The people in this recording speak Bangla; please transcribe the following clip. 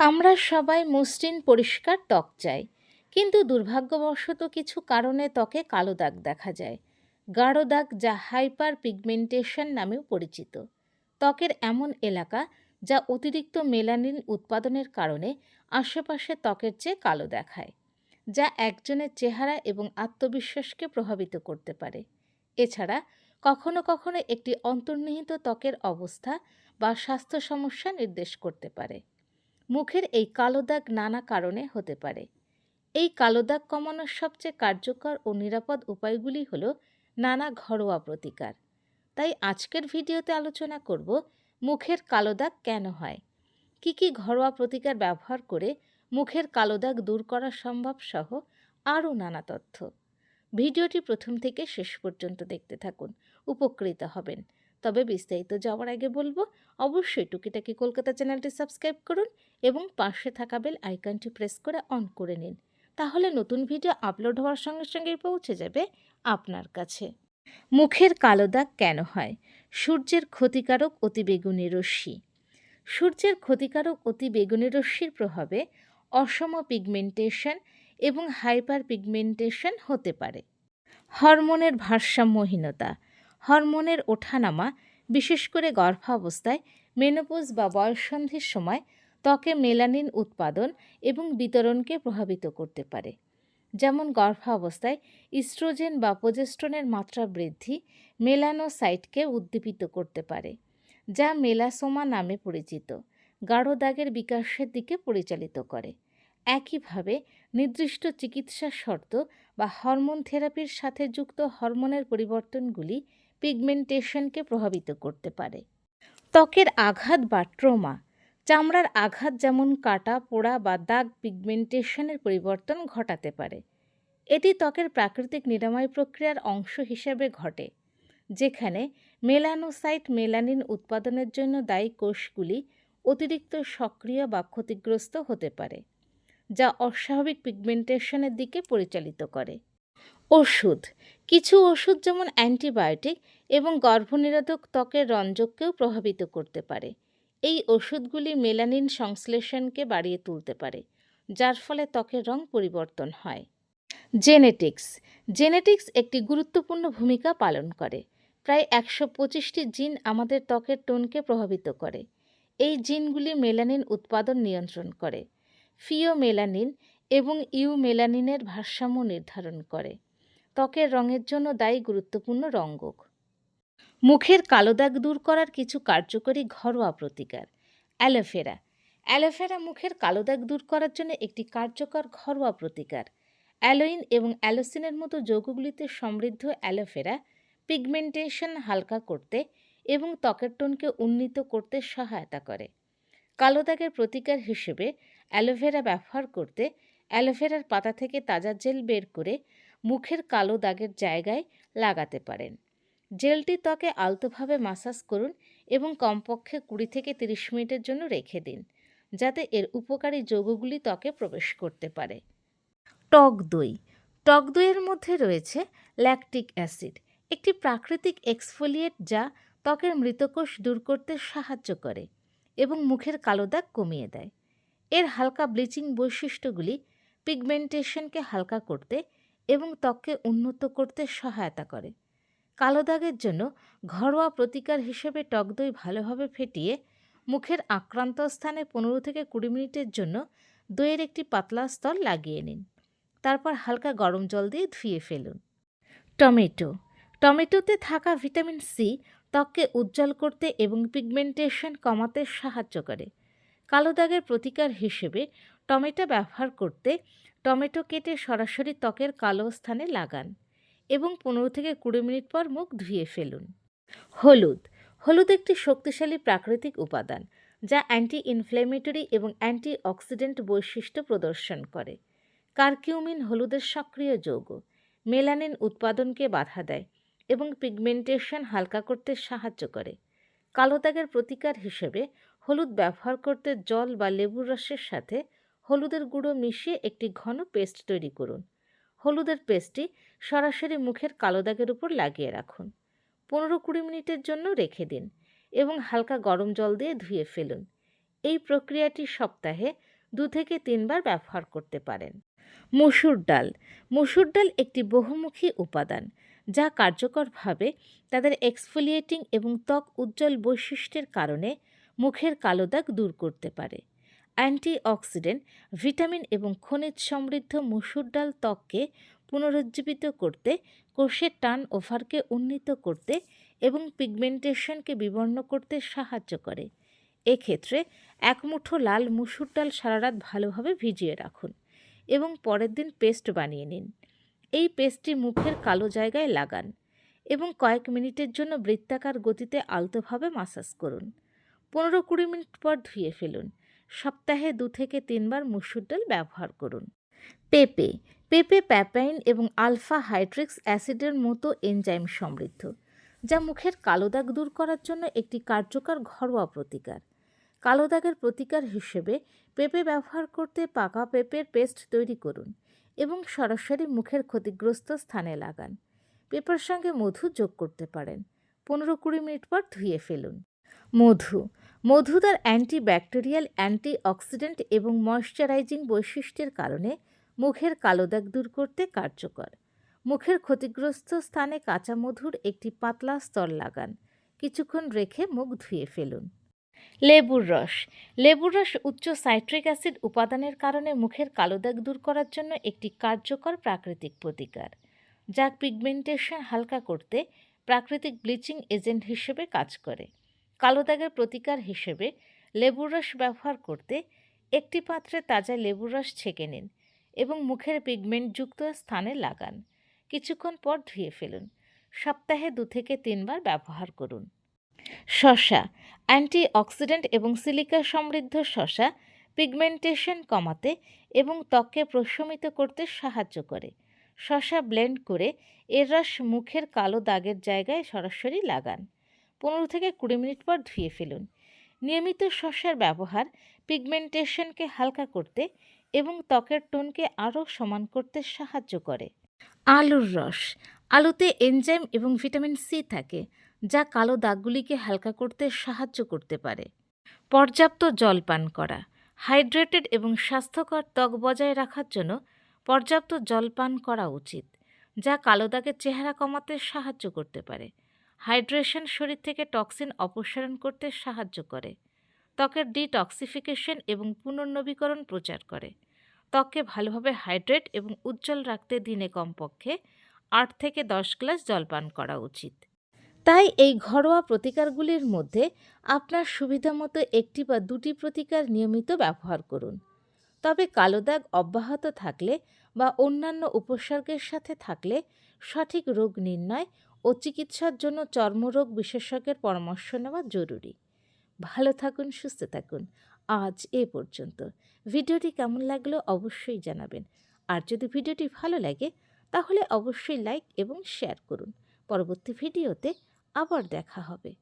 আমরা সবাই মসৃণ পরিষ্কার ত্বক চাই, কিন্তু দুর্ভাগ্যবশত কিছু কারণে ত্বকে কালো দাগ দেখা যায়। গাঢ় দাগ যা হাইপার পিগমেন্টেশন নামেও পরিচিত। ত্বকের এমন এলাকা যা অতিরিক্ত মেলানিন উৎপাদনের কারণে আশেপাশে ত্বকের চেয়ে কালো দেখায়, যা একজনের চেহারা এবং আত্মবিশ্বাসকে প্রভাবিত করতে পারে। এছাড়া কখনো কখনো একটি অন্তর্নিহিত ত্বকের অবস্থা বা স্বাস্থ্য সমস্যা নির্দেশ করতে পারে। মুখের এই কালো দাগ নানা কারণে হতে পারে। এই কালো দাগ কমানোর সবচেয়ে কার্যকর ও নিরাপদ উপায়গুলি হলো নানা ঘরোয়া প্রতিকার। তাই আজকের ভিডিওতে আলোচনা করব মুখের কালো দাগ কেন হয়? কি কি ঘরোয়া প্রতিকার ব্যবহার করে মুখের কালো দাগ দূর করা সম্ভব সহ আরও নানা তথ্য। ভিডিওটি প্রথম থেকে শেষ পর্যন্ত দেখতে থাকুন। উপকৃত হবেন। তবে বিস্তারিত যাওয়ার আগে বলব, অবশ্যই টুকিটাকি কলকাতা চ্যানেলটি সাবস্ক্রাইব করুন এবং পাশে থাকা বেল আইকনটি প্রেস করে অন করে নিন। তাহলে নতুন ভিডিও আপলোড হওয়ার সঙ্গে সঙ্গেই পৌঁছে যাবে আপনার কাছে। মুখের কালো দাগ কেন হয়? সূর্যের ক্ষতিকারক অতিবেগুনি রশ্মি। সূর্যের ক্ষতিকারক অতিবেগুনি রশ্মির প্রভাবে অসম পিগমেন্টেশন এবং হাইপার পিগমেন্টেশন হতে পারে। হরমোনের ভারসাম্যহীনতা। হরমোনের ওঠানামা, বিশেষ করে গর্ভাবস্থায়, মেনোপোজ বা বয়ঃসন্ধির সময় ত্বকে মেলানিন উৎপাদন এবং বিতরণকে প্রভাবিত করতে পারে। যেমন গর্ভাবস্থায় ইস্ট্রোজেন বা প্রোজেস্ট্রনের মাত্রা বৃদ্ধি মেলানোসাইটকে উদ্দীপিত করতে পারে, যা মেলাসোমা নামে পরিচিত, গাঢ় দাগের বিকাশের দিকে পরিচালিত করে। একইভাবে নির্দিষ্ট চিকিৎসা শর্ত বা হরমোন থেরাপির সাথে যুক্ত হরমোনের পরিবর্তনগুলি পিগমেন্টেশনকে প্রভাবিত করতে পারে। ত্বকের আঘাত বা ট্রোমা চামড়ার আঘাত যেমন কাটা, পোড়া বা দাগ পিগমেন্টেশনের পরিবর্তন ঘটাতে পারে। এটি ত্বকের প্রাকৃতিক নিরাময় প্রক্রিয়ার অংশ হিসেবে ঘটে, যেখানে মেলানোসাইট মেলানিন উৎপাদনের জন্য দায়ী কোষগুলি অতিরিক্ত সক্রিয় বা ক্ষতিগ্রস্ত হতে পারে, যা অস্বাভাবিক পিগমেন্টেশনের দিকে পরিচালিত করে। ওষুধ। কিছু ওষুধ যেমন অ্যান্টিবায়োটিক এবং গর্ভনিরোধক ত্বকের রঞ্জককেও প্রভাবিত করতে পারে। এই ওষুধগুলি মেলানিন সংশ্লেষণকে বাড়িয়ে তুলতে পারে, যার ফলে ত্বকের রং পরিবর্তন হয়। জেনেটিক্স। জেনেটিক্স একটি গুরুত্বপূর্ণ ভূমিকা পালন করে। প্রায় একশো পঁচিশটি জিন আমাদের ত্বকের টোনকে প্রভাবিত করে। এই জিনগুলি মেলানিন উৎপাদন নিয়ন্ত্রণ করে, ফিওমেলানিন এবং ইউ মেলানিনের ভারসাম্য নির্ধারণ করে। ত্বকের রঙের জন্য দায়ী গুরুত্বপূর্ণ রঙ্গক। মুখের কালো দাগ দূর করার কিছু কার্যকরী ঘরোয়া প্রতিকার। অ্যালোভেরা। অ্যালোভেরা মুখের কালো দাগ দূর করার জন্য একটি কার্যকর ঘরোয়া প্রতিকার। অ্যালোইন এবং অ্যালোসিনের মতো যৌগগুলিতে সমৃদ্ধ অ্যালোভেরা পিগমেন্টেশন হালকা করতে এবং ত্বকের টোনকে উন্নীত করতে সহায়তা করে। কালো দাগের প্রতিকার হিসেবে অ্যালোভেরা ব্যবহার করতে অ্যালোভেরার পাতা থেকে তাজা জেল বের করে মুখের কালো দাগের জায়গায় লাগাতে পারেন। জেলটি ত্বকে আলতোভাবে মাসাজ করুন এবং কমপক্ষে কুড়ি থেকে তিরিশ মিনিটের জন্য রেখে দিন, যাতে এর উপকারী যৌগগুলি ত্বকে প্রবেশ করতে পারে। টক দই। টক দইয়ের মধ্যে রয়েছে ল্যাকটিক অ্যাসিড একটি প্রাকৃতিক এক্সফোলিয়েট যা ত্বকের মৃতকোষ দূর করতে সাহায্য করে এবং মুখের কালো দাগ কমিয়ে দেয়। এর হালকা ব্লিচিং বৈশিষ্ট্যগুলি পিগমেন্টেশনকে হালকা করতে এবং ত্বককে উন্নত করতে সহায়তা করে। কালো দাগের জন্য ঘরোয়া প্রতিকার হিসেবে টক দই ভালোভাবে ফেটিয়ে মুখের আক্রান্ত স্থানে পনেরো থেকে কুড়ি মিনিটের জন্য দইয়ের একটি পাতলা স্তর লাগিয়ে নিন। তারপর হালকা গরম জল দিয়ে ধুয়ে ফেলুন। টমেটো। টমেটোতে থাকা ভিটামিন সি ত্বককে উজ্জ্বল করতে এবং পিগমেন্টেশন কমাতে সাহায্য করে। কালো দাগের প্রতিকার হিসেবে টমেটো ব্যবহার করতে টমেটো কেটে সরাসরি ত্বকের কালো স্থানে লাগান এবং পনেরো থেকে কুড়ি মিনিট পর মুখ ধুয়ে ফেলুন। হলুদ। হলুদ একটি শক্তিশালী প্রাকৃতিক উপাদান যা অ্যান্টি ইনফ্ল্যামেটরি এবং অ্যান্টি অক্সিডেন্ট বৈশিষ্ট্য প্রদর্শন করে। কার্কিউমিন হলুদের সক্রিয় যৌগ। মেলানিন উৎপাদনকে বাধা দেয় এবং পিগমেন্টেশন হালকা করতে সাহায্য করে। কালো দাগের প্রতিকার হিসেবে হলুদ ব্যবহার করতে জল বা লেবুর রসের সাথে হলুদের গুঁড়ো মিশিয়ে একটি ঘন পেস্ট তৈরি করুন। হলুদের পেস্টটি সরাসরি মুখের কালো দাগের উপর লাগিয়ে রাখুন। পনেরো কুড়ি মিনিটের জন্য রেখে দিন এবং হালকা গরম জল দিয়ে ধুয়ে ফেলুন। এই প্রক্রিয়াটি সপ্তাহে দু থেকে তিনবার ব্যবহার করতে পারেন। মসুর ডাল। মসুর ডাল একটি বহুমুখী উপাদান যা কার্যকরভাবে তাদের এক্সফোলিয়েটিং এবং ত্বক উজ্জ্বল বৈশিষ্ট্যের কারণে মুখের কালো দাগ দূর করতে পারে। অ্যান্টিঅক্সিডেন্ট, ভিটামিন এবং খনিজ সমৃদ্ধ মসুর ডাল ত্বককে পুনরুজ্জীবিত করতে, কোষের টান ওভারকে উন্নীত করতে এবং পিগমেন্টেশনকে বিবর্ণ করতে সাহায্য করে। এক্ষেত্রে এক মুঠো লাল মুসুর ডাল সারা রাত ভালোভাবে ভিজিয়ে রাখুন এবং পরের দিন পেস্ট বানিয়ে নিন। এই পেস্টটি মুখের কালো জায়গায় লাগান এবং কয়েক মিনিটের জন্য বৃত্তাকার গতিতে আলতোভাবে মাসাজ করুন। পনেরো কুড়ি মিনিট পর ধুয়ে ফেলুন সপ্তাহে দু থেকে তিনবার মুসুর ডাল ব্যবহার করুন। পেঁপে পেঁপে প্যাপাইন এবং আলফা হাইড্রিক্স অ্যাসিডের মতো এনজাইম সমৃদ্ধ, যা মুখের কালো দাগ দূর করার জন্য একটি কার্যকর ঘরোয়া প্রতিকার। কালো দাগের প্রতিকার হিসেবে পেঁপে ব্যবহার করতে পাকা পেঁপের পেস্ট তৈরি করুন এবং সরাসরি মুখের ক্ষতিগ্রস্ত স্থানে লাগান। পেঁপের সঙ্গে মধু যোগ করতে পারেন। পনেরো কুড়ি মিনিট পর ধুয়ে ফেলুন। মধু মধু তার অ্যান্টিব্যাকটেরিয়াল অ্যান্টিঅক্সিডেন্ট এবং ময়শ্চারাইজিং বৈশিষ্ট্যের কারণে মুখের কালো দাগ দূর করতে কার্যকর। মুখের ক্ষতিগ্রস্ত স্থানে কাঁচা মধুর একটি পাতলা স্তর লাগান। কিছুক্ষণ রেখে মুখ ধুয়ে ফেলুন। লেবুর রস। লেবুর রস উচ্চ সাইট্রিক অ্যাসিড উপাদানের কারণে মুখের কালো দাগ দূর করার জন্য একটি কার্যকর প্রাকৃতিক প্রতিকার, যা পিগমেন্টেশন হালকা করতে প্রাকৃতিক ব্লিচিং এজেন্ট হিসেবে কাজ করে। কালো দাগের প্রতিকার হিসেবে লেবুর রস ব্যবহার করতে একটি পাত্রে তাজা লেবুর রস ছেঁকে নিন এবং মুখের পিগমেন্টযুক্ত স্থানে লাগান। কিছুক্ষণ পর ধুয়ে ফেলুন। সপ্তাহে দু থেকে তিনবার ব্যবহার করুন। শশা অ্যান্টিঅক্সিডেন্ট এবং সিলিকা সমৃদ্ধ শশা পিগমেন্টেশন কমাতে এবং ত্বককে প্রশমিত করতে সাহায্য করে। শশা ব্লেন্ড করে এর রস মুখের কালো দাগের জায়গায় সরাসরি লাগান। পনেরো থেকে কুড়ি মিনিট পর ধুয়ে ফেলুন। নিয়মিত শসার ব্যবহার পিগমেন্টেশনকে হালকা করতে এবং ত্বকের টোনকে আরও সমান করতে সাহায্য করে। আলুর রস। আলুতে এনজাইম এবং ভিটামিন সি থাকে, যা কালো দাগগুলিকে হালকা করতে সাহায্য করতে পারে। পর্যাপ্ত জল পান করা। হাইড্রেটেড এবং স্বাস্থ্যকর ত্বক বজায় রাখার জন্য পর্যাপ্ত জল পান করা উচিত, যা কালো দাগের চেহারা কমাতে সাহায্য করতে পারে। হাইড্রেশন শরীর থেকে টক্সিন অপসারণ করতে সাহায্য করে। ত্বকের ডিটক্সিফিকেশন এবং পুনর্নবীকরণ প্রচার করে। ত্বককে ভালোভাবে হাইড্রেট এবং উজ্জ্বল রাখতে দিনে কমপক্ষে আট থেকে দশ গ্লাস জল পান করা উচিত। তাই এই ঘরোয়া প্রতিকারগুলির মধ্যে আপনার সুবিধামতো একটি বা দুটি প্রতিকার নিয়মিত ব্যবহার করুন। তবে কালো দাগ অব্যাহত থাকলে বা অন্যান্য উপসর্গের সাথে থাকলে সঠিক রোগ নির্ণয় ও চিকিৎসার জন্য চর্মরোগ বিশেষজ্ঞের পরামর্শ নেওয়া জরুরি। ভালো থাকুন, সুস্থ থাকুন। আজ এ পর্যন্ত। ভিডিওটি কেমন লাগল অবশ্যই জানাবেন। আর যদি ভিডিওটি ভালো লাগে, তাহলে অবশ্যই লাইক এবং শেয়ার করুন। পরবর্তী ভিডিওতে আবার দেখা হবে।